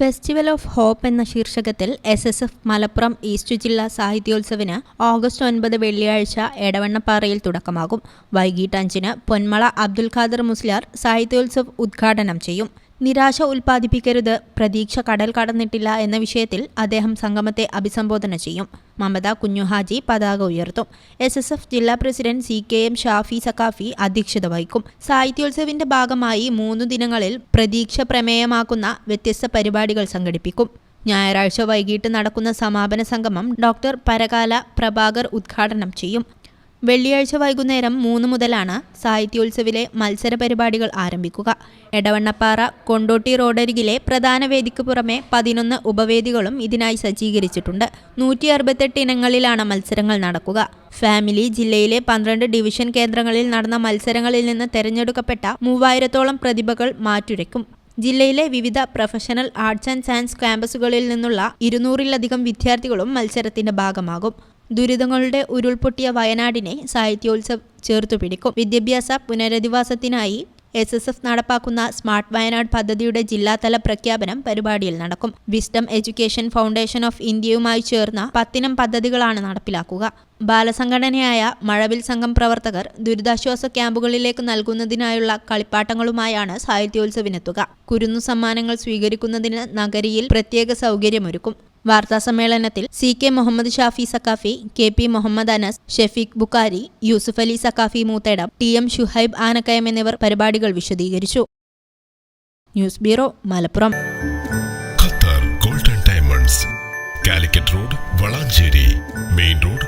Festival of hope എന്ന ശീർഷകത്തിൽ S S F Malappuram east ജില്ലാ സാഹിത്യോത്സവിന് ഓഗസ്റ്റ് ഒൻപത് വെള്ളിയാഴ്ച എടവണ്ണപ്പാറയിൽ തുടക്കമാകും. വൈകിട്ട് അഞ്ചിന് പൊന്മള അബ്ദുൽ ഖാദർ മുസ്ലിയാർ സാഹിത്യോത്സവ് ഉദ്ഘാടനം ചെയ്യും. നിരാശ ഉൽപ്പാദിപ്പിക്കരുത് പ്രതീക്ഷ കടൽ കടന്നിട്ടില്ല എന്ന വിഷയത്തിൽ അദ്ദേഹം സംഗമത്തെ അഭിസംബോധന ചെയ്യും. മമത കുഞ്ഞുഹാജി പതാക ഉയർത്തും. എസ് എസ് എഫ് ജില്ലാ president C K M Shafi Saqafi അധ്യക്ഷത വഹിക്കും. സാഹിത്യോത്സവിന്റെ ഭാഗമായി മൂന്നു ദിനങ്ങളിൽ പ്രതീക്ഷ പ്രമേയമാക്കുന്ന വ്യത്യസ്ത പരിപാടികൾ സംഘടിപ്പിക്കും. ഞായറാഴ്ച വൈകിട്ട് നടക്കുന്ന സമാപന സംഗമം ഡോക്ടർ പരകാല പ്രഭാകർ ഉദ്ഘാടനം ചെയ്യും. വെള്ളിയാഴ്ച വൈകുന്നേരം മൂന്ന് മുതലാണ് സാഹിത്യോത്സവിലെ മത്സര പരിപാടികൾ ആരംഭിക്കുക. എടവണ്ണപ്പാറ കൊണ്ടോട്ടി റോഡരികിലെ പ്രധാന വേദിക്ക് പുറമെ പതിനൊന്ന് ഉപവേദികളും ഇതിനായി സജ്ജീകരിച്ചിട്ടുണ്ട്. നൂറ്റി അറുപത്തെട്ട് ഇനങ്ങളിലാണ് മത്സരങ്ങൾ നടക്കുക. ഫാമിലി ജില്ലയിലെ പന്ത്രണ്ട് ഡിവിഷൻ കേന്ദ്രങ്ങളിൽ നടന്ന മത്സരങ്ങളിൽ നിന്ന് തെരഞ്ഞെടുക്കപ്പെട്ട മൂവായിരത്തോളം പ്രതിഭകൾ മാറ്റുരയ്ക്കും. ജില്ലയിലെ വിവിധ പ്രൊഫഷണൽ ആർട്സ് ആൻഡ് സയൻസ് ക്യാമ്പസുകളിൽ നിന്നുള്ള ഇരുന്നൂറിലധികം വിദ്യാർത്ഥികളും മത്സരത്തിന്റെ ഭാഗമാകും. ദുരിതങ്ങളുടെ ഉരുൾപൊട്ടിയ വയനാടിനെ സാഹിത്യോത്സവ് ചേർത്തു പിടിക്കും. വിദ്യാഭ്യാസ പുനരധിവാസത്തിനായി എസ് എസ് എഫ് നടപ്പാക്കുന്ന സ്മാർട്ട് വയനാട് പദ്ധതിയുടെ ജില്ലാതല പ്രഖ്യാപനം പരിപാടിയിൽ നടക്കും. വിസ്ഡം എഡ്യൂക്കേഷൻ ഫൗണ്ടേഷൻ ഓഫ് ഇന്ത്യയുമായി ചേർന്ന പത്തിനം പദ്ധതികളാണ് നടപ്പിലാക്കുക. ബാലസംഘടനയായ മഴവിൽ സംഘം പ്രവർത്തകർ ദുരിതാശ്വാസ ക്യാമ്പുകളിലേക്ക് നൽകുന്നതിനായുള്ള കളിപ്പാട്ടങ്ങളുമായാണ് സാഹിത്യോത്സവിനെത്തുക. കുരുന്നു സമ്മാനങ്ങൾ സ്വീകരിക്കുന്നതിന് നഗരിയിൽ പ്രത്യേക സൗകര്യമൊരുക്കും. വാർത്താസമ്മേളനത്തിൽ C K Muhammad Shafi Saqafi K P Muhammad Anas Shafeeq Bukhari Yusuf Ali Saqafi Moothedam T M Shuhaib Anakkayam എന്നിവർ പരിപാടികൾ വിശദീകരിച്ചു. News bureau Malappuram. Qatar golden diamonds Calicut road Valanchery main road